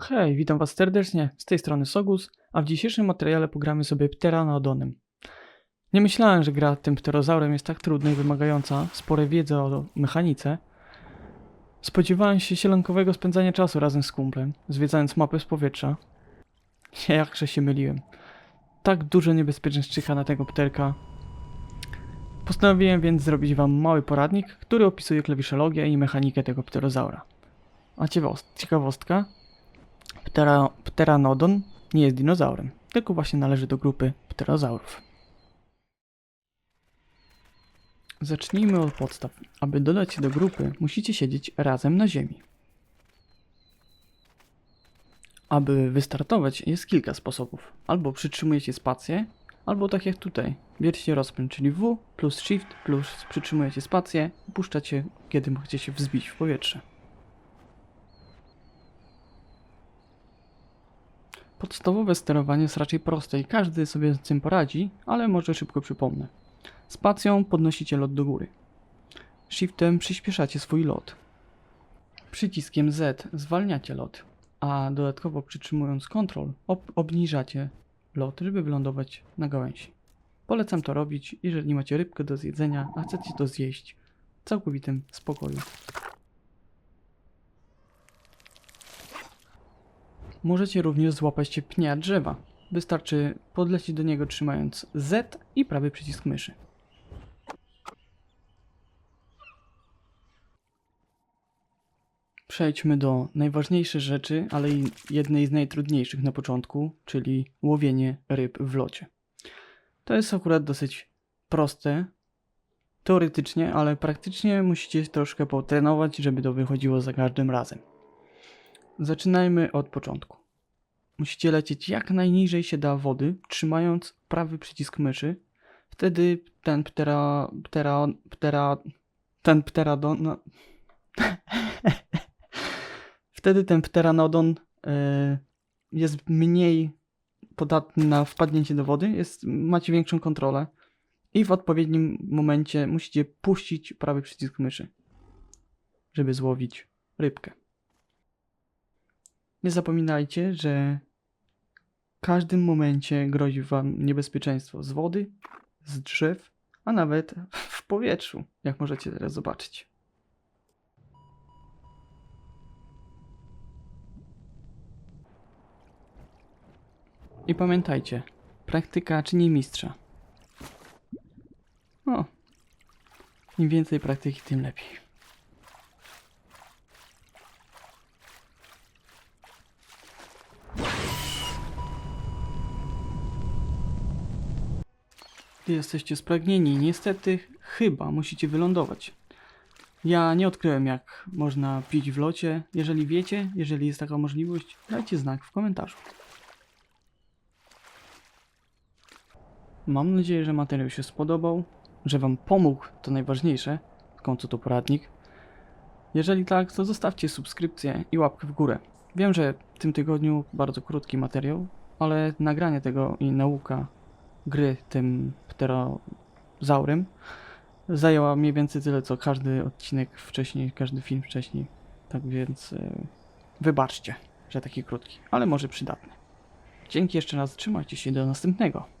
Hej, witam was serdecznie, z tej strony Sogus, a w dzisiejszym materiale pogramy sobie Pteranodonem. Nie myślałem, że gra tym pterozaurem jest tak trudna i wymagająca sporej wiedzy o mechanice. Spodziewałem się sielankowego spędzania czasu razem z kumplem, zwiedzając mapę z powietrza. Jakże się myliłem. Tak dużo niebezpieczeństw czyha na tego pterka. Postanowiłem więc zrobić wam mały poradnik, który opisuje klawiszologię i mechanikę tego pterozaura. A ciekawos- ciekawostka, Ptera, pteranodon nie jest dinozaurem, tylko właśnie należy do grupy pterozaurów. Zacznijmy od podstaw. Aby dodać się do grupy, musicie siedzieć razem na ziemi. Aby wystartować jest kilka sposobów. Albo przytrzymujecie spację, albo tak jak tutaj. Bierzcie rozpęd, czyli W plus Shift plus przytrzymujecie spację i puszczacie, kiedy chcecie się wzbić w powietrze. Podstawowe sterowanie jest raczej proste i każdy sobie z tym poradzi, ale może szybko przypomnę. Spacją podnosicie lot do góry. Shiftem przyspieszacie swój lot. Przyciskiem Z zwalniacie lot, a dodatkowo przytrzymując Ctrl ob obniżacie lot, żeby wylądować na gałęzi. Polecam to robić, jeżeli macie rybkę do zjedzenia, a chcecie to zjeść w całkowitym spokoju. Możecie również złapać pnia drzewa. Wystarczy podlecieć do niego trzymając Z i prawy przycisk myszy. Przejdźmy do najważniejszej rzeczy, ale i jednej z najtrudniejszych na początku, czyli łowienie ryb w locie. To jest akurat dosyć proste, teoretycznie, ale praktycznie musicie troszkę potrenować, żeby to wychodziło za każdym razem. Zaczynajmy od początku. Musicie lecieć jak najniżej się da wody, trzymając prawy przycisk myszy. Wtedy ten ptera... ptera... ptera... ten pteradon... No. Wtedy ten pteranodon y, jest mniej podatny na wpadnięcie do wody, jest, macie większą kontrolę i w odpowiednim momencie musicie puścić prawy przycisk myszy, żeby złowić rybkę. Nie zapominajcie, że każdym momencie grozi wam niebezpieczeństwo z wody, z drzew, a nawet w powietrzu, jak możecie teraz zobaczyć. I pamiętajcie, praktyka czyni mistrza. O, im więcej praktyki, tym lepiej. Jesteście spragnieni. Niestety, chyba musicie wylądować. Ja nie odkryłem, jak można pić w locie. Jeżeli wiecie, jeżeli jest taka możliwość, dajcie znak w komentarzu. Mam nadzieję, że materiał się spodobał, że Wam pomógł, to najważniejsze. W końcu to poradnik. Jeżeli tak, to zostawcie subskrypcję i łapkę w górę. Wiem, że w tym tygodniu bardzo krótki materiał, ale nagranie tego i nauka gry tym pterozaurem zajęła mniej więcej tyle, co każdy odcinek wcześniej, każdy film wcześniej. Tak więc e, wybaczcie, że taki krótki, ale może przydatny. Dzięki jeszcze raz, trzymajcie się do następnego.